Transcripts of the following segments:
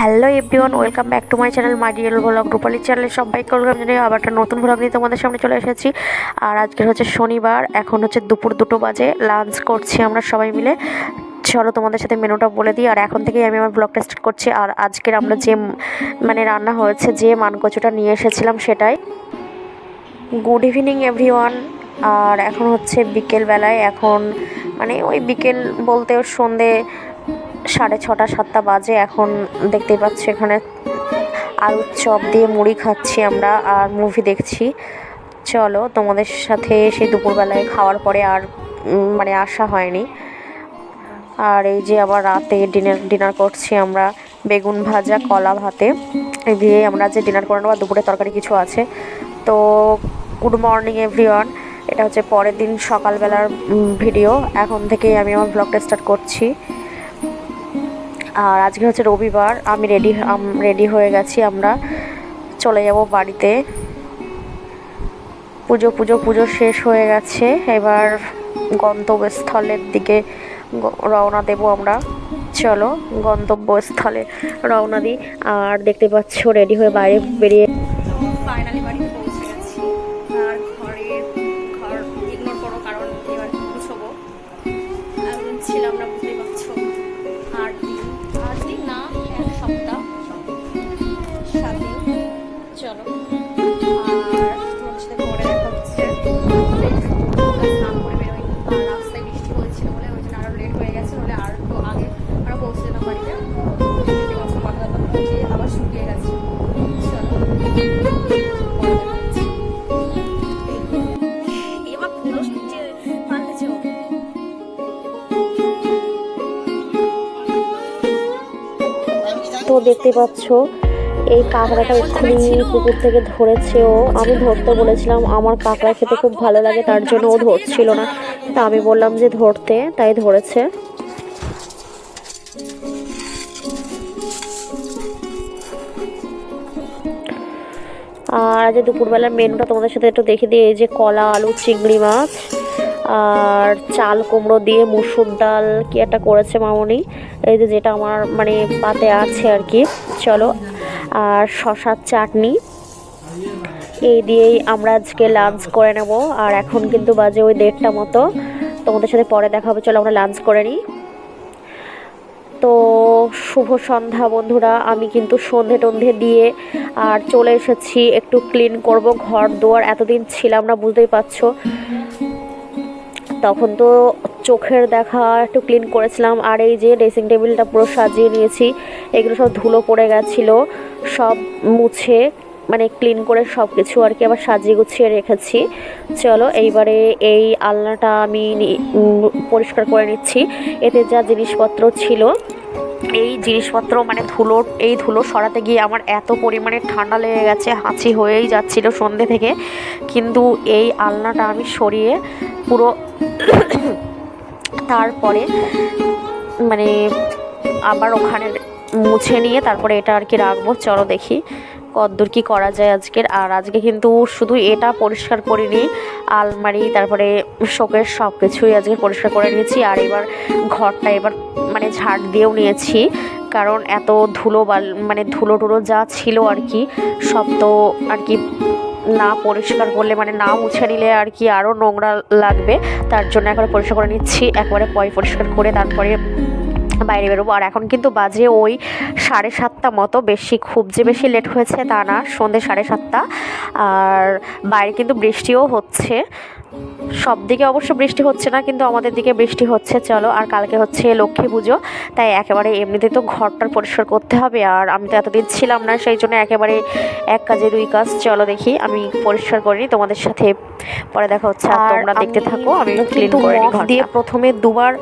Hello everyone, welcome back to my channel my dear vlog Rupali চ্যানেলে সবাইকে welcome জানিয়ে আবার একটা নতুন ব্লগ নিয়ে তোমাদের সামনে চলে এসেছি। আর আজকে হচ্ছে শনিবার, এখন হচ্ছে দুপুর দুটো বাজে লাঞ্চ করছি আমরা সবাই মিলে। চলো তোমাদের সাথে মেনুটা বলে দিই, আর এখন থেকেই আমি আমার ব্লগটা স্টার্ট করছি। আর আজকের আমরা যে মানে রান্না হয়েছে, যে মানকচুটা নিয়ে এসেছিলাম সেটাই। গুড ইভিনিং এভরিওয়ান আর এখন হচ্ছে বিকেলবেলায়, এখন মানে ওই বিকেল বলতে সন্ধে সাড়ে ছটা, সাতটা বাজে। এখন দেখতেই পাচ্ছি এখানে আলুর চপ দিয়ে মুড়ি খাচ্ছি আমরা আর মুভি দেখছি। চলো, তোমাদের সাথে সেই দুপুরবেলায় খাওয়ার পরে আর মানে আসা হয়নি। আর এই যে আবার রাতে ডিনার ডিনার করছি আমরা বেগুন ভাজা, কলা ভাতে। দিয়ে আমরা যে ডিনার করে নেব দুপুরে তরকারি কিছু আছে। তো গুড মর্নিং এভরিওয়ান। এটা হচ্ছে পরের দিন সকালবেলার ভিডিও। এখন থেকেই আমি আমার ব্লগটা স্টার্ট করছি। আর আজকে হচ্ছে রবিবার আমি রেডি রেডি হয়ে গেছি আমরা। চলে যাব বাড়িতে। পুজো পুজো পুজো শেষ হয়ে গেছে। এবার গন্তব্যস্থলের দিকে রওনা দেব আমরা। চলো গন্তব্যস্থলে রওনা দিই। আর দেখতে পাচ্ছ রেডি হয়ে বাইরে বেরিয়ে দেখতে পাচ্ছ, এই কাঁকড়াটা এক্ষুনি পুকুর থেকে ধরেছে ও। আমি ধরতে বলেছিলাম, আমার কাঁকড়া খেতে খুব ভালো লাগে, তার জন্য ও ধরছিল না। তা আমি বললাম যে ধরতে, তাই ধরেছে। আর আজ দুপুরবেলার মেনুটা তোমাদের সাথে একটু দেখে দিই, এই যে কলা, আলু, চিংড়ি মাছ। আর চাল কুমড়ো দিয়ে মুসুর ডাল কি একটা করেছে মামনি? এই যে যেটা আমার মানে পাতে আছে আর কি। চলো, আর শশার চাটনি। এই দিয়েই আমরা আজকে লাঞ্চ করে নেব। আর এখন কিন্তু বাজে ওই দেড়টা মতো। তোমাদের সাথে পরে দেখা হবে। চলো আমরা লাঞ্চ করে নিই। তো শুভ সন্ধ্যা বন্ধুরা। আমি কিন্তু সন্ধে টন্ধে দিয়ে আর চলে এসেছি। একটু ক্লিন করব। ঘর দুয়ার এতদিন ছিলাম না, বুঝতেই পারছ। তখন তো চোখের দেখা একটু ক্লিন করেছিলাম। আর এই যে ড্রেসিং টেবিলটা পুরো সাজিয়ে নিয়েছি, এগুলো সব ধুলো পড়ে গেছিল, সব মুছে মানে ক্লিন করে সব কিছু আর কি আবার সাজিয়ে গুছিয়ে রেখেছি। চলো, এইবারে এই আলনাটা আমি পরিষ্কার করে নিচ্ছি। এতে যা জিনিসপত্র ছিল, এই জিনিসপত্র মানে ধুলো, এই ধুলো সরাতে গিয়ে আমার এত পরিমাণে ঠান্ডা লেগে গেছে, হাঁচি হয়েই যাচ্ছিল সন্ধে থেকে। কিন্তু এই আলনাটা আমি সরিয়ে পুরো তারপরে মানে আবার ওখানে মুছে নিয়ে তারপরে এটা আর কি রাখব। চলো দেখি কদ্দূর কি করা যায় আজকের। আর আজকে কিন্তু শুধু এটা পরিষ্কার করিনি আলমারি, তারপরে শোকের সব কিছুই আজকে পরিষ্কার করে নিয়েছি। আর এবার ঘরটা এবার মানে ঝাড় দিয়েও নিয়েছি। কারণ এত ধুলো বাল মানে ধুলো টুলো যা ছিল আর কি, সব তো আর কি না পরিষ্কার করলে মানে না মুছে নিলে আর কি আরও নোংরা লাগবে। তার জন্য একবারে পরিষ্কার করে নিচ্ছি, একবারে পয় পরিষ্কার করে তারপরে বাইরে বেরোবো। আর এখন কিন্তু বাজে ওই সাড়ে সাতটা মতো, বেশি খুব যে বেশি লেট হয়েছে তা না, সন্ধে সাড়ে সাতটা। আর বাইরে কিন্তু বৃষ্টিও হচ্ছে। সব দিকে অবশ্য বৃষ্টি হচ্ছে না কিন্তু আমাদের দিকে বৃষ্টি হচ্ছে চলো। আর কালকে হচ্ছে লক্ষ্মী পুজো তাই একেবারে এমনিতে তো ঘরটার পরিষ্কার করতে হবে আর আমি তো এতদিন ছিলাম না সেই জন্য একেবারে এক কাজে দুই কাজ চলো দেখি আমি পরিষ্কার করিনি তোমাদের সাথে পরে দেখা হচ্ছে আর তোমরা দেখতে থাকো আমি ক্লিন করে দিয়ে প্রথমে দুবার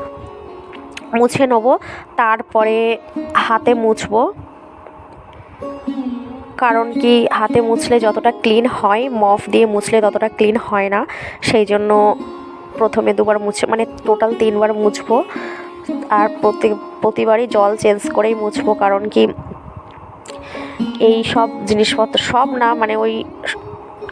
মুছে নেব তারপরে হাতে মুছবো কারণ কি হাতে মুছলে যতটা ক্লিন হয়, মফ দিয়ে মুছলে ততটা ক্লিন হয় না। সেই জন্য প্রথমে দুবার মুছে মানে টোটাল তিনবার মুছবো। আর প্রতি প্রতিবারই জল চেঞ্জ করেই মুছবো। কারণ কি এই সব জিনিসপত্র সব না মানে ওই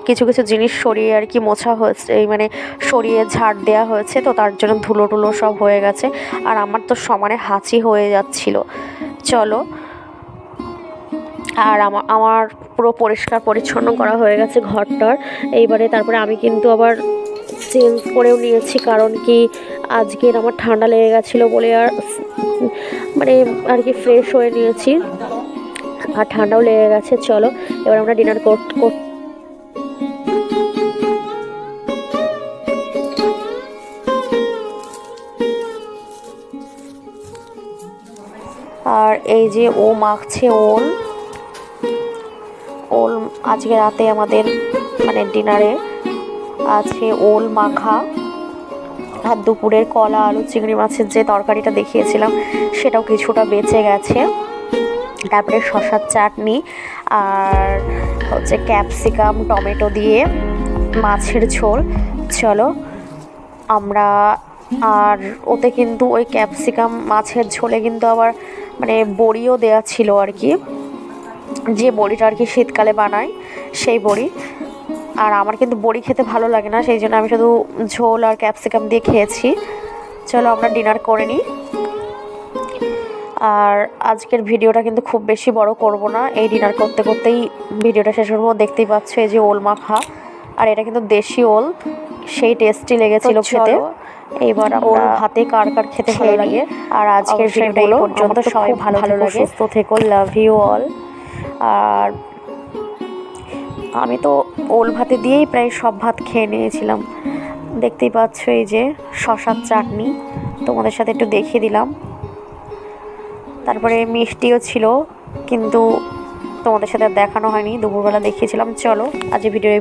কিছু কিছু জিনিস সরিয়ে আর কি মোছা হয়েছে। এই মানে সরিয়ে ঝাড় দেওয়া হয়েছে তো, তার জন্য ধুলো টুলো সব হয়ে গেছে। আর আমার তো সমানে হাঁচি হয়ে যাচ্ছিল। চলো আর আমার আমার পুরো পরিষ্কার পরিচ্ছন্ন করা হয়ে গেছে ঘরটার। এইবারে তারপরে আমি কিন্তু আবার চেঞ্জ করেও নিয়েছি, কারণ কি আজকের আমার ঠান্ডা লেগে গেছিল বলে আর মানে আর কি ফ্রেশ হয়ে নিয়েছি। আর ঠান্ডাও লেগে গেছে, চলো, এবার আমরা ডিনার কর আর এই যে ও মাখছে ওল। ওল আজকে রাতে আমাদের মানে ডিনারে আছে ওল মাখা আর দুপুরের কলা, আলু, চিংড়ি মাছের যে তরকারিটা দেখিয়েছিলাম, সেটাও কিছুটা বেঁচে গেছে। তারপরে শশার চাটনি আর হচ্ছে ক্যাপসিকাম, টমেটো দিয়ে মাছের ঝোল। চলো, আমরা আর ওতে কিন্তু ওই ক্যাপসিকাম মাছের ঝোলে কিন্তু আবার মানে বড়িও দেওয়া ছিল আর কি। যে বড়িটা আর কি শীতকালে বানায় সেই বড়ি। আর আমার কিন্তু বড়ি খেতে ভালো লাগে না সেই জন্য আমি শুধু ঝোল আর ক্যাপসিকাম দিয়ে খেয়েছি। চলো আমরা ডিনার করে নিই। আর আজকের ভিডিওটা কিন্তু খুব বেশি বড় করব না এই ডিনার করতে করতেই ভিডিওটা শেষ করব। দেখতেই পাচ্ছ এই যে ওল মাখা আর এটা কিন্তু দেশি ওল সেই টেস্টি লেগেছিল খেতে। এইবার আমরা হাতে কার কার খেতে ভালো লাগে? আর আজকের ভিডিওটা পর্যন্ত সবাই ভালো ভালো। লাগে। সুস্থ থেকো লাভ ইউ অল আর আমি তো ওল ভাতে দিয়েই প্রায় সব ভাত খেয়ে নিয়েছিলাম। দেখতেই পাচ্ছ এই যে শশার চাটনি। তোমাদের সাথে একটু দেখিয়ে দিলাম। তারপরে মিষ্টিও ছিল, কিন্তু তোমাদের সাথে দেখানো হয়নি। দুপুরবেলা দেখিয়েছিলাম। চলো, আজ ভিডিও